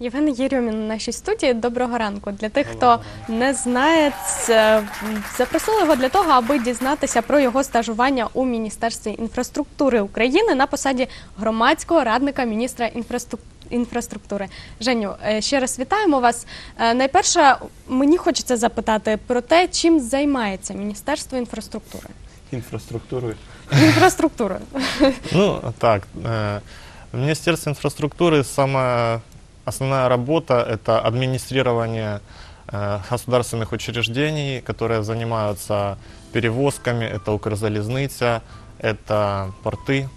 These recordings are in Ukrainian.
Євген Єрьомін у нашій студії. Доброго ранку. Для тих, Доброго хто не знає, це, м, запросили його для того, аби дізнатися про його стажування у Міністерстві інфраструктури України на посаді громадського радника міністра інфраструк- інфраструктури. Женю, е, ще раз вітаємо вас. Е, Найперше, мені хочеться запитати про те, чим займається Міністерство інфраструктури. Инфраструктуры. Інфраструктурою. Ну, так, э, в Министерстве инфраструктуры самая Основная работа – это администрирование э, государственных учреждений, которые занимаются перевозками, это Укрзалезница, это порты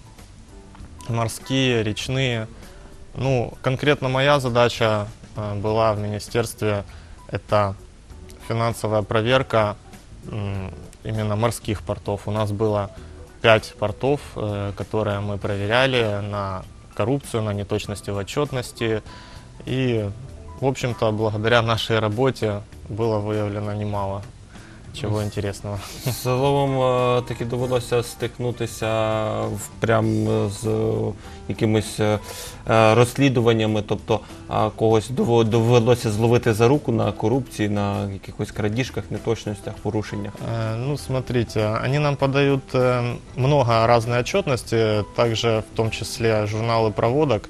морские, речные. Ну, конкретно моя задача э, была в министерстве – это финансовая проверка именно морских портов. У нас было пять портов, э, которые мы проверяли на коррупцию, на неточности в отчетности. И, в общем-то, благодаря нашей работе было выявлено немало чего интересного. Словом, е, таки довелося стикнутися в- прям з е, якимись е, е, розслідуваннями, тобто е, когось дово- довелося зловити за руку на корупції, на якихось крадіжках, неточностях, порушеннях. Э, Ну, смотрите, они нам подают э, много разной отчетности, также в том числе журналы проводок.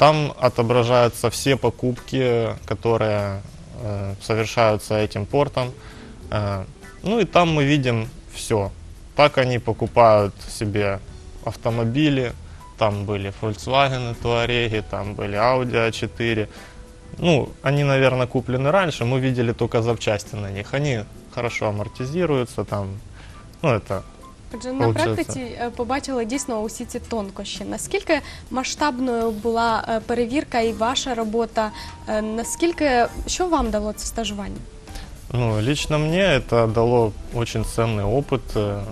Там отображаются все покупки, которые э, совершаются этим портом. Э, Ну и там мы видим все. Так они покупают себе автомобили. Там были Volkswagen Touareg, там были Audi A4. Ну, они, наверное, куплены раньше, мы видели только запчасти на них. Они хорошо амортизируются там. Ну, это Отже, на Получається. практиці е, побачили дійсно усі ці тонкощі. Наскільки масштабною була е, перевірка і ваша робота? Е, Наскільки що вам дало це стажування? Ну, лично мне это дало очень ценный опыт, э,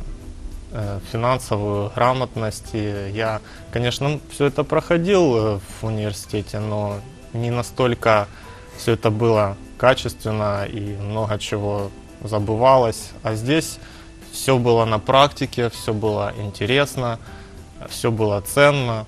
э, финансовую грамотность. И я, конечно, все это проходил э, в университете, но не настолько все это было качественно и много чего забывалось. А здесь все было на практике, все было интересно, все было ценно.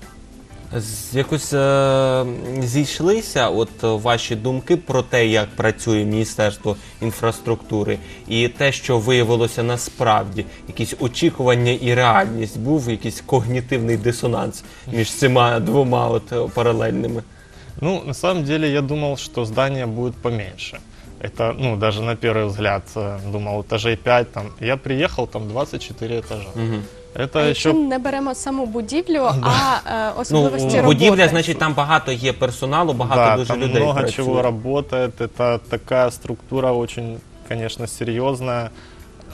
З- Якось е, зійшлися от е, ваші думки про те, як працює Міністерство інфраструктури, і те, що виявилося насправді, якісь очікування і реальність, був якийсь когнітивний дисонанс між цими двома от е, паралельними. Ну, на самом деле, я думал, что здание будет поменьше. Это, ну, даже на первый взгляд, э, думал, этажей 5 там. Я приехал, там 24 этажа. Мгм. Это А еще... якщо не беремо саму будівлю, а е, Ну, особливості роботи? будівля, значить, там багато є персоналу, багато да, дуже там людей много працює. чего работает. Это такая структура очень, конечно, серьезная.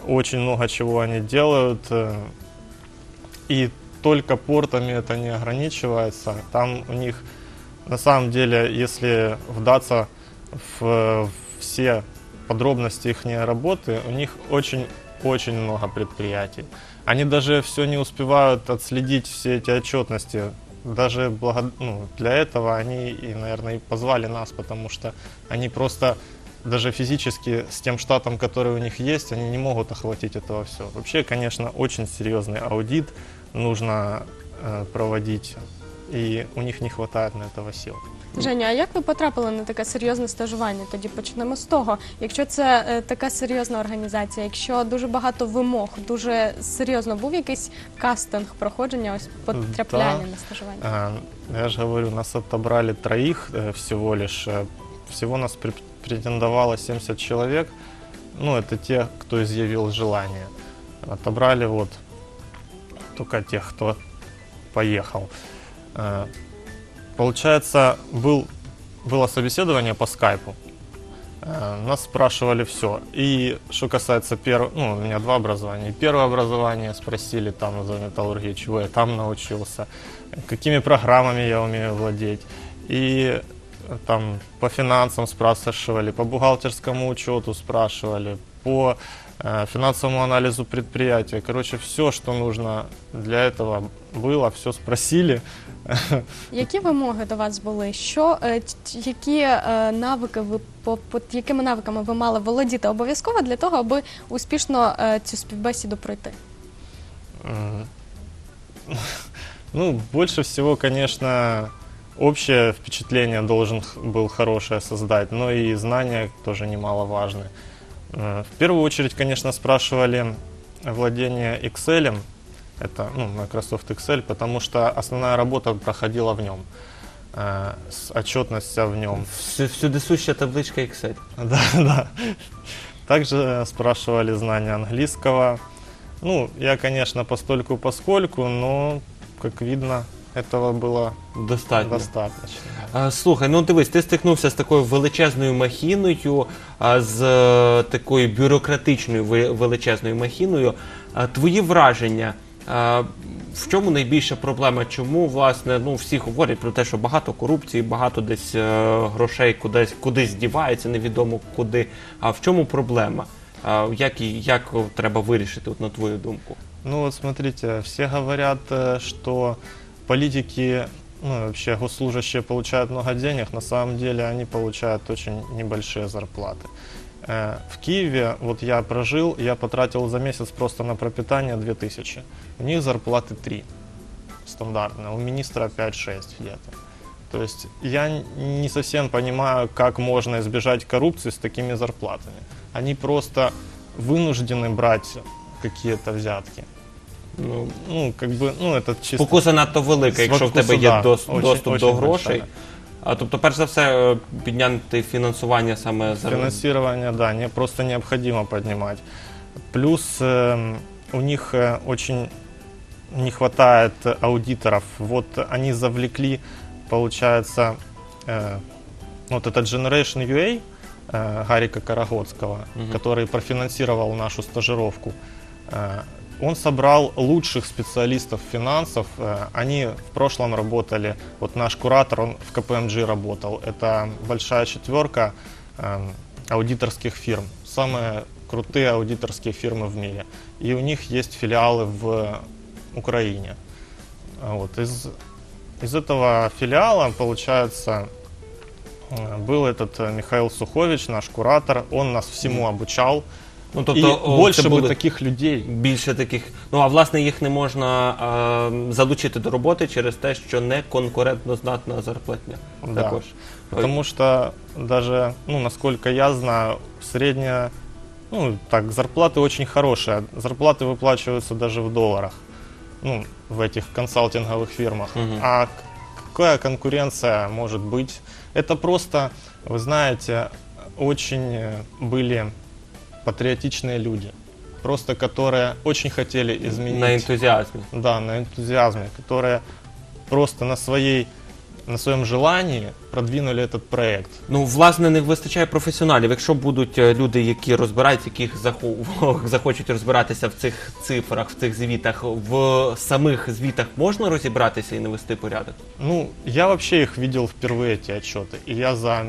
Очень много чего они делают. э, И только портами это не ограничивается. Там у них, на самом деле, если вдаться в э, все подробности их работы, у них очень-очень много предприятий. Они даже все не успевают отследить все эти отчетности. Даже благо- ну, для этого они, и, наверное, и позвали нас, потому что они просто даже физически с тем штатом, который у них есть, они не могут охватить этого все. Вообще, конечно, очень серьезный аудит нужно э, проводить, и у них не хватает на этого сил. Женя, а як ви потрапили на таке серйозне стажування? Тоді почнемо з того. Якщо це е, така серйозна організація, якщо дуже багато вимог, дуже серйозно був якийсь кастинг проходження, ось потрапляння Да. на стажування? А, Я же говорю, нас отобрали троих э, всего лишь. э, Всего нас пре- претендовало 70 человек. Ну, это те, кто изъявил желание. Отобрали вот только тех, кто поехал. Э, Получается, был, было собеседование по скайпу. Э, Нас спрашивали все. И что касается первого, ну, у меня два образования. Первое образование спросили там за металлургию, чего я там научился, какими программами я умею владеть. И э, там по финансам спрашивали, по бухгалтерскому учету спрашивали, по финансовому анализу предприятия. Короче, все, что нужно для этого было, все спросили. Які вимоги до вас були? Що е, т- які е, навики ви по, по якими навиками ви мали володіти обов'язково для того, аби успішно е, цю співбесіду пройти? М, Ну, больше всего, конечно, общее впечатление должен х- был хорошее создать, но и знания тоже немаловажны. Э, В первую очередь, конечно, спрашивали владение Excel, это ну, Microsoft Excel, потому что основная работа проходила в нем, э, с- отчетность в нем. Всю- Всюди суща табличка Excel. Да, да. Также спрашивали знания английского. Ну, я, конечно, постольку поскольку, но, как видно, этого было Достатньо. достаточно. А, Слухай, ну дивись, ти стикнувся з такою величезною махіною, а, з е, такою бюрократичною ви- величезною махіною. А, Твої враження. а, В чому найбільша проблема? Чому власне ну всі говорять про те, що багато корупції, багато десь е, грошей кудись кудись дівається, невідомо куди. А в чому проблема? А, Як, і- як треба вирішити, от, на твою думку? Ну вот смотрите, все говорят, э, что политики, ну вообще госслужащие получают много денег, на самом деле они получают очень небольшие зарплаты. Э, В Киеве, вот я прожил, я потратил за месяц просто на пропитание 2000. У них зарплаты 3 стандартно, у министра 5-6 где-то. То есть я не совсем понимаю, как можно избежать коррупции с такими зарплатами. Они просто вынуждены брать какие-то взятки. Ну, Ну, как бы, ну, это чисто... Спокуса надто велика, якщо в тебе Спокуса, є да, дос- очень- доступ очень до грошей. большая. А тобто, перш за все, е, підняти фінансування саме за Финансирование, да, не, просто необходимо поднимать. Плюс эм, у них э, очень не хватает аудиторов. Вот они завлекли, получается, э, вот этот Generation UA э, Гарика Карагодского, Мгм. который профинансировал нашу стажировку. Э, он собрал лучших специалистов финансов. Э, они в прошлом работали, вот наш куратор, он в КПМГ работал. Это большая четверка эм, аудиторских фирм. Самые крутые аудиторские фирмы в мире. И у них есть филиалы в Украине. А Вот. Из, из этого филиала, получается, э, был этот э, Михаил Сухович, наш куратор. Он нас всему обучал. Ну, тобто, о, больше це бы були таких людей. більше таких. Ну а власне їх не можна е, залучити до роботи через те, що не конкурентно здатна зарплатня. Да. Також. Потому что даже, ну, насколько я знаю, средняя, ну, так, зарплаты очень хорошие. Зарплаты выплачиваются даже в долларах, ну, в этих консалтинговых фирмах. Мгм. А к- какая конкуренция может быть? Это просто, вы знаете, очень э, были патриотичные люди, просто которые очень хотели изменить. на ентузіазмі. Да, на энтузиазме, которые просто на своей на своем желании продвинули этот проект. Ну, власне, не вистачає професіоналів. Якщо будуть е, люди, які розбираються, яких захо- захочуть розбиратися в цих цифрах, в цих звітах, в самих звітах можна розібратися і навести порядок? Ну, я вообще их видел впервые, эти отчеты. И я за,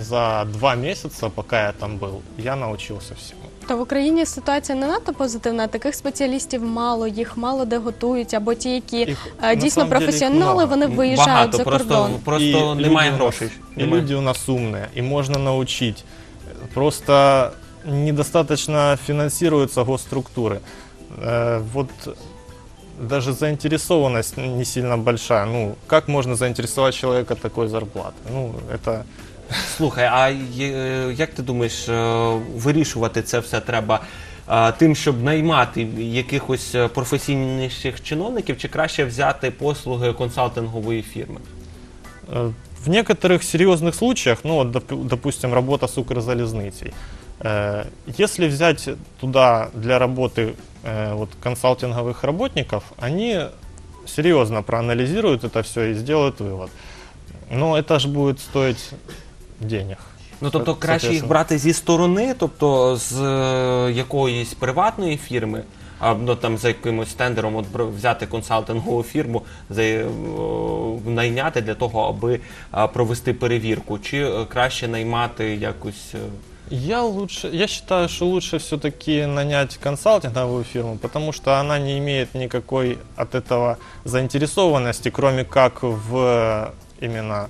за два месяца, пока я там был, я научился всему. То в Україні ситуація не надто позитивна. Таких спеціалістів мало, їх мало де готують, або ті, які Їх, е, на дійсно самом деле, їх професіонали, много. вони виїжджають Багато, за просто, кордон. просто И немає люди у нас- грошей. И Немає. люди у нас умные, и можно научить. Просто недостаточно финансируются госструктуры. Э, Вот даже заинтересованность не сильно большая. Ну, как можно заинтересовать человека такой зарплатой? Ну, это Слухай, а є- як ти думаєш, е, вирішувати це все треба е, тим, щоб наймати якихось е, професійніших чиновників, чи краще взяти послуги консалтингової фірми? Э, В некоторых серьезных случаях, ну вот, доп- допустим, работа с Укрзалезницей, э, если взять туда для работы э, вот, консалтинговых работников, они серьезно проанализируют это все и сделают вывод. Но это же будет стоить денег. Ну тобто краще їх брати зі сторони, тобто з е, якоїсь приватної фірми. А ну там за якимось тендером от бр- взяти консалтингову фірму, за е, найняти для того, аби а, провести перевірку, чи е, краще наймати якусь. е, Я лучше, я считаю, что лучше все-таки нанять консалтинговую фирму, потому что она не имеет никакой от этого заинтересованности, кроме как в именно,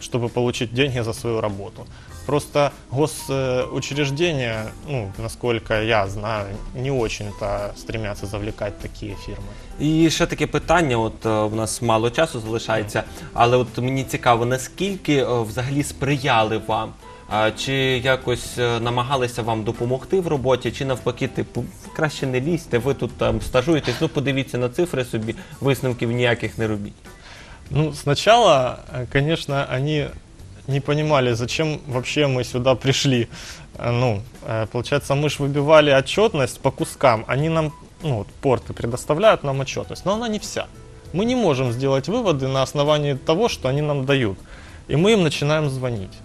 чтобы получить деньги за свою работу. Просто госучреждения, ну, насколько я знаю, не очень-то стремятся завлекать такие фирмы. І ще таке питання: от е, в нас мало часу залишається, але от мені цікаво, наскільки е, взагалі сприяли вам? Чи якось е, намагалися вам допомогти в роботі, чи навпаки, типу, краще не лізьте, ви тут там стажуєтесь, ну подивіться на цифри собі, висновків ніяких не робіть. Ну, сначала, э, конечно, они не понимали, зачем вообще мы сюда пришли. Э, Ну, э, получается, мы же выбивали отчетность по кускам. Они нам, ну, вот порты предоставляют нам отчетность, но она не вся. Мы не можем сделать выводы на основании того, что они нам дают. И мы им начинаем звонить.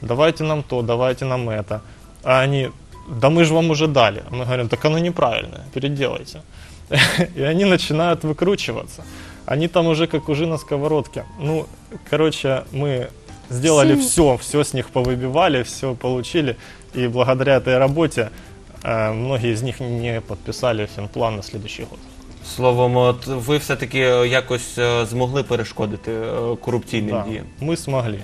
Давайте нам то, давайте нам это. А они, да мы же вам уже дали. Мы говорим, так оно неправильное, переделайте. И они начинают выкручиваться. Они там уже как ужи на сковородке. Ну, короче, мы сделали Сильно. все, все с них повыбивали, все получили. И благодаря этой работе э, многие из них не подписали финплан на следующий год. Словом, от ви все-таки е, якось е, змогли перешкодити е, корупційним Да, діям. мы смогли.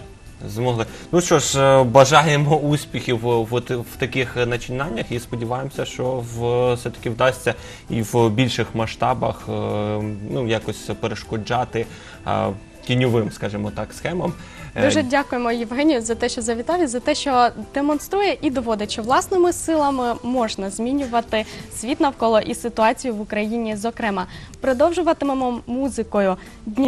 Змогли. Ну що ж, е, бажаємо успіхів в, в, таких начинаннях і сподіваємося, що в все-таки вдасться і в більших масштабах е, ну, якось перешкоджати е, тіньовим, скажімо так, схемам. Дуже дякуємо Євгенію за те, що завітав і за те, що демонструє і доводить, що власними силами можна змінювати світ навколо і ситуацію в Україні. Зокрема, продовжуватимемо музикою. Дні